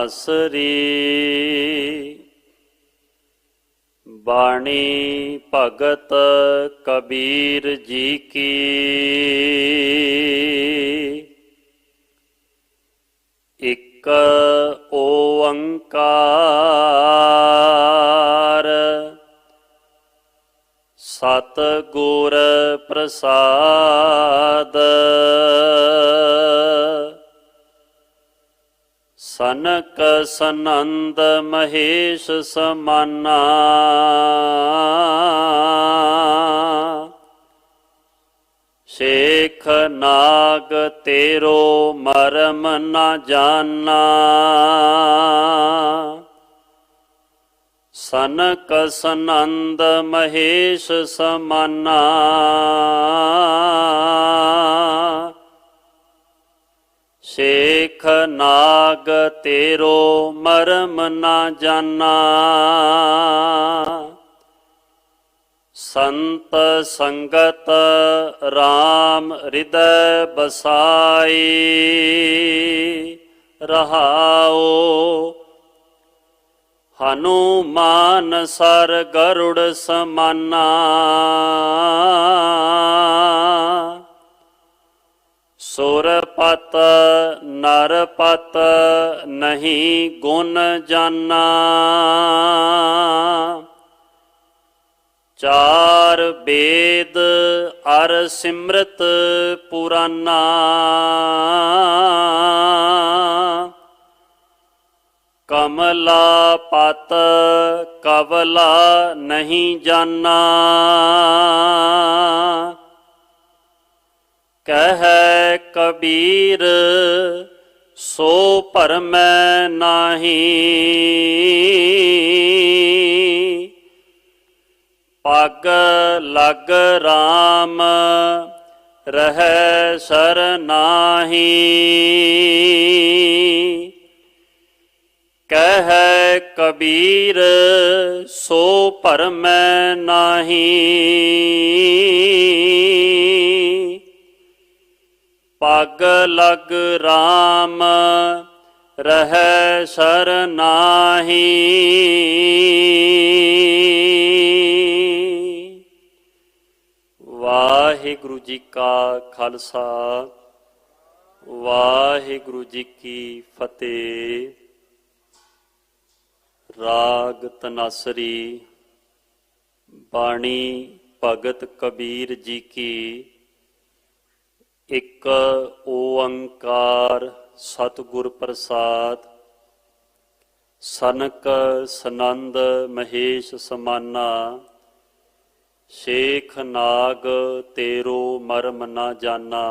ਰਾਗ ਬਾਣੀ ਭਗਤ ਕਬੀਰ ਜੀ ਕੀ। ਇਕ ਓੰਕਾਰ। ਸਤ ਗੁਰ ਪ੍ਰਸਾਦ। ਸਨਕ ਸਨੰਦ ਮਹੇਸ਼ ਸਮਾਨਾ। ਸ਼ੇਖ ਨਾਗ ਤੇਰੋ ਮਰਮ ਨਾ ਜਾਣਾ ਸਨਕ ਸਨੰਦ ਮਹੇਸ਼ ਸਮਾਨਾ। ਸ਼ੇਖ ਨਾਗ ਤੇਰੋ ਮਰਮ ਨਾ ਜਾਣਾ ਸੰਤ ਸੰਗਤ RAM ਹਿਰਦੈ ਬਸਾਈ ਰਹਾਓ ਹਨੂਮਾਨ ਸਰ ਗਰੁੜ ਸਮਾਨਾ। ਸੁਰਪਤ ਨਰਪਤ ਨਹੀਂ ਗੁਣ ਜਾਨਾ। ਚਾਰ ਬੇਦ ਅਰ ਸਿਮਰਤ ਪੁਰਾਨਾ। ਕਮਲਾ ਪਤ ਕਵਲਾ ਨਹੀਂ ਜਾਨਾ। ਕਹਿ ਕਬੀਰ ਸੋ ਭਰਮੈ ਨਾਹੀ। ਪਗ ਲਗ RAM ਰਹਿ ਸਰਨਾਹੀ ਕਹਿ ਕਬੀਰ ਸੋ ਭਰਮੈ ਨਾਹੀ। ਪੱਗ ਲਗ RAM ਰਹਿ ਸਰਨਾਹੀ। ਵਾਹਿਗੁਰੂ ਜੀ ਕਾ ਖਾਲਸਾ, ਵਾਹਿਗੁਰੂ ਜੀ ਕੀ ਫਤਿਹ। ਰਾਗ ਤਨਾਸਰੀ, ਬਾਣੀ ਭਗਤ ਕਬੀਰ ਜੀ ਕੀ ਇੱਕ ਓੰਕਾਰ ਸਤਿਗੁਰ ਪ੍ਰਸਾਦ, ਸਨਕ ਸਨੰਦ ਮਹੇਸ਼ ਸਮਾਨਾ, ਸ਼ੇਖ ਨਾਗ ਤੇਰੋ ਮਰਮ ਨਾ ਜਾਣਾ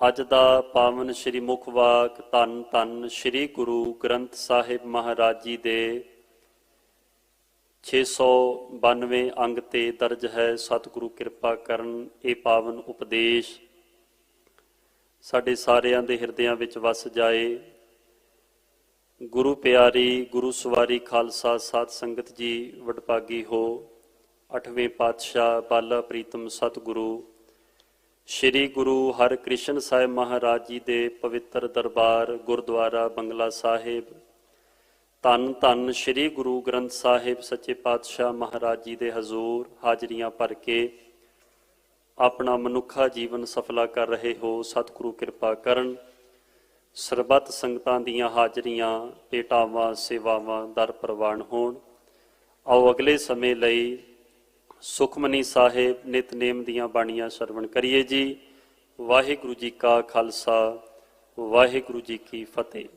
ਅੱਜ ਦਾ ਪਾਵਨ ਸ੍ਰੀ ਮੁਖ ਵਾਕ ਧੰਨ ਧੰਨ ਸ੍ਰੀ ਗੁਰੂ ਗ੍ਰੰਥ ਸਾਹਿਬ ਮਹਾਰਾਜ ਜੀ ਦੇ 692 ਅੰਗ ਤੇ ਦਰਜ ਹੈ। ਸਤਿਗੁਰੂ ਕਿਰਪਾ ਕਰਨ ਇਹ ਪਾਵਨ ਉਪਦੇਸ਼ ਸਾਡੇ ਸਾਰਿਆਂ ਦੇ ਹਿਰਦਿਆਂ ਵਿੱਚ ਵਸ ਜਾਏ। ਗੁਰੂ ਪਿਆਰੀ, ਗੁਰੂ ਸਵਾਰੀ ਖਾਲਸਾ ਸਾਧ ਸੰਗਤ ਜੀ, ਵਡਭਾਗੀ ਹੋ। ਅਠਵੇਂ ਪਾਤਸ਼ਾਹ ਬਾਲਾ ਪ੍ਰੀਤਮ ਸਤਿਗੁਰੂ, ਸ਼੍ਰੀ ਗੁਰੂ ਹਰਿਕ੍ਰਿਸ਼ਨ ਸਾਹਿਬ ਮਹਾਰਾਜ ਜੀ ਦੇ ਪਵਿੱਤਰ ਦਰਬਾਰ, ਗੁਰਦੁਆਰਾ, ਬੰਗਲਾ ਸਾਹਿਬ ਧੰਨ ਧੰਨ ਸ੍ਰੀ ਗੁਰੂ ਗ੍ਰੰਥ ਸਾਹਿਬ ਸੱਚੇ ਪਾਤਸ਼ਾਹ ਮਹਾਰਾਜ ਜੀ ਦੇ ਹਜ਼ੂਰ ਹਾਜ਼ਰੀਆਂ ਭਰ ਕੇ ਆਪਣਾ ਮਨੁੱਖਾ ਜੀਵਨ ਸਫਲਾ ਕਰ ਰਹੇ ਹੋ, ਸਤਿਗੁਰੂ ਕਿਰਪਾ ਕਰਨ। ਸਰਬੱਤ ਸੰਗਤਾਂ ਦੀਆਂ ਹਾਜ਼ਰੀਆਂ, ਭੇਟਾਵਾਂ, ਸੇਵਾਵਾਂ ਦਰ ਪ੍ਰਵਾਨ ਹੋਣ। ਆਓ ਅਗਲੇ ਸਮੇਂ ਲਈ ਸੁਖਮਨੀ ਸਾਹਿਬ ਨਿਤਨੇਮ ਦੀਆਂ ਬਾਣੀਆਂ ਸਰਵਣ ਕਰੀਏ ਜੀ। ਵਾਹਿਗੁਰੂ ਜੀ ਕਾ ਖਾਲਸਾ, ਵਾਹਿਗੁਰੂ ਜੀ ਕੀ ਫਤਿਹ।